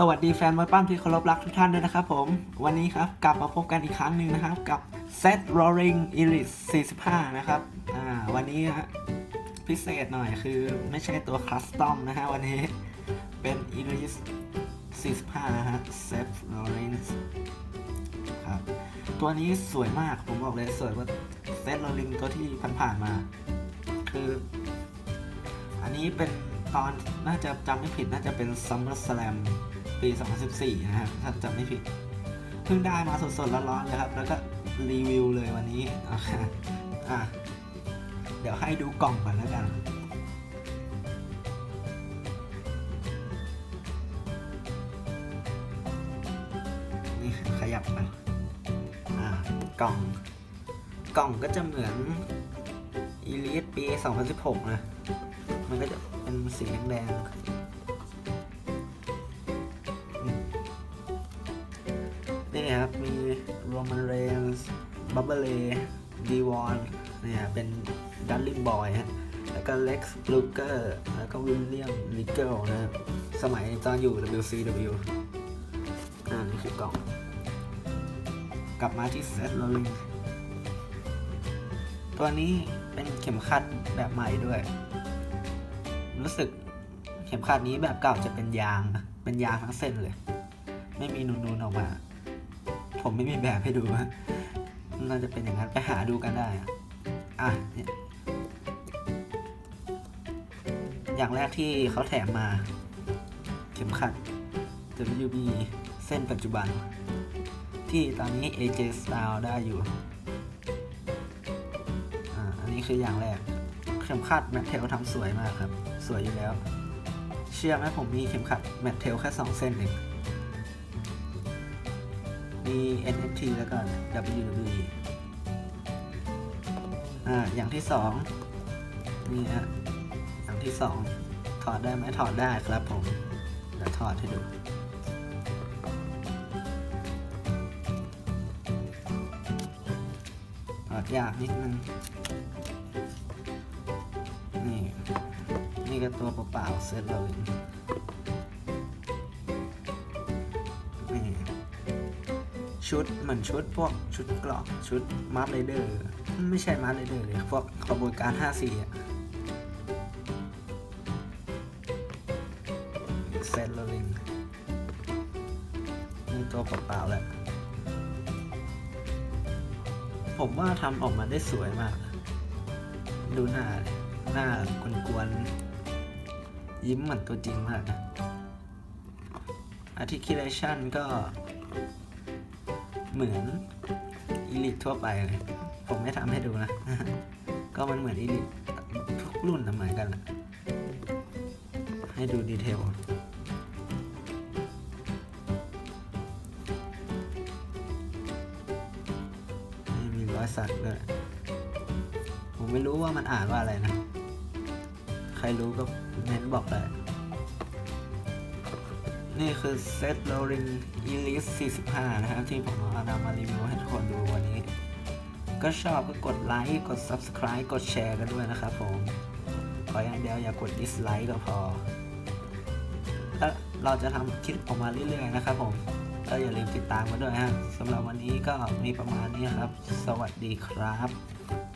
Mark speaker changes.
Speaker 1: สวัสดีแฟนมวยปั้มที่เคารพรักทุกท่านด้วยนะครับผม วันนี้ครับกลับมาพบกันอีกครั้งหนึ่งนะครับ กับ Set Roaring Elite 45 นะครับอ่าวันนี้ฮะพิเศษหน่อยคือไม่ใช่ตัวคัสตอมนะฮะวันนี้เป็น Elite 45 นะฮะ Set Roaring ครับตัวนี้สวยมากผมบอกเลยสวยกว่า Set Roaring ตัวที่ผ่านๆมา คือ อันนี้เป็นตอนน่าจะจำไม่ผิดน่าจะเป็น Summer Slam ปี 2014 นะครับถ้าจำไม่ผิด เพิ่งได้มาสดๆร้อนๆเลยครับ แล้วก็รีวิวเลยวันนี้อะเดี๋ยวให้ดูกล่องก่อนแล้วกันนี่ขยับมาอ่ากล่อง กล่องก็จะเหมือน Elite ปี 2016 นะ มันก็จะเป็นสีแดงๆ นี่ครับ มีโรมันเรนส์บับเบิลเลดีวอนเนี่ยเป็นดัลลิงบอยฮะแล้วก็เล็กซ์บลูเกอร์แล้วก็วิลเลียมลิเกิลนะครับสมัยตอนอยู่ WCW อ่านี่คือกล่อง กลับมาที่เซตโรลิงตัวนี้เป็นเข็มขัดแบบใหม่ด้วย รู้สึกเข็มขัดนี้แบบเก่าจะเป็นยาง เป็นยางทั้งเส้นเลย ไม่มีนูนๆออกมา ผมไม่มีแบบให้ดูนะน่าจะเป็นอย่างนั้นไปหาดูกันได้อะอะเนี่ยอย่างแรกที่เขาแถมมา เข็มขัด WB เส้นปัจจุบัน ที่ตอนนี้ AJ Style ได้อยู่อ่าอันนี้คืออย่างแรก เข็มขัดแมทเทลทำสวยมากครับ สวยอยู่แล้ว เชื่อไหมผมมีเข็มขัดแมทเทลแค่สองเส้นเอง มี NFT แล้วก็ WWE อ่า อย่างที่สองนี่ฮะ อย่างที่สองถอดได้ไหมถอดได้ครับผมเดี๋ยวถอดให้ดู ถอดยากนิดนึง นี่ นี่ก็ตัวเปล่าๆเซตเราเอง ชุดเหมือนชุดพวกชุดเกรอกชุดมาร์ r ไรเดอร์ไม่ใช่มาร์ r ไรเดอร์เลยพวกขบวนการ 54 อะเซตเราเองนี่ตัวเปล่าๆแหละผมว่าทำออกมาได้สวยมาก ดูหน้า หน้ากวนๆ ยิ้มเหมือนตัวจริงมากนะ articulation ก็ เหมือนอีลิททั่วไปเลย ผมไม่ทำให้ดูนะ ก็มันเหมือนอีลิททุกรุ่นนะเหมือนกันแหละให้ดูดีเทลนี่มีรอยสักด้วย ผมไม่รู้ว่ามันอ่านว่าอะไรนะ ใครรู้ก็เม้นบอกได้ นี่คือเซตโรลิง Elite 45 นะครับ ที่ผมเอานำมารีวิวให้ทุกคนดูวันนี้ ก็ชอบก็กดไลค์กด Subscribe กดแชร์กันด้วยนะครับผม ขออย่างเดียวอย่ากด dislike ก็พอ แล้วเราจะทำคลิปออกมาเรื่อยๆนะครับผมก็อย่าลืมติดตามมาด้วยฮะสำหรับวันนี้ก็มีประมาณนี้ครับ สวัสดีครับ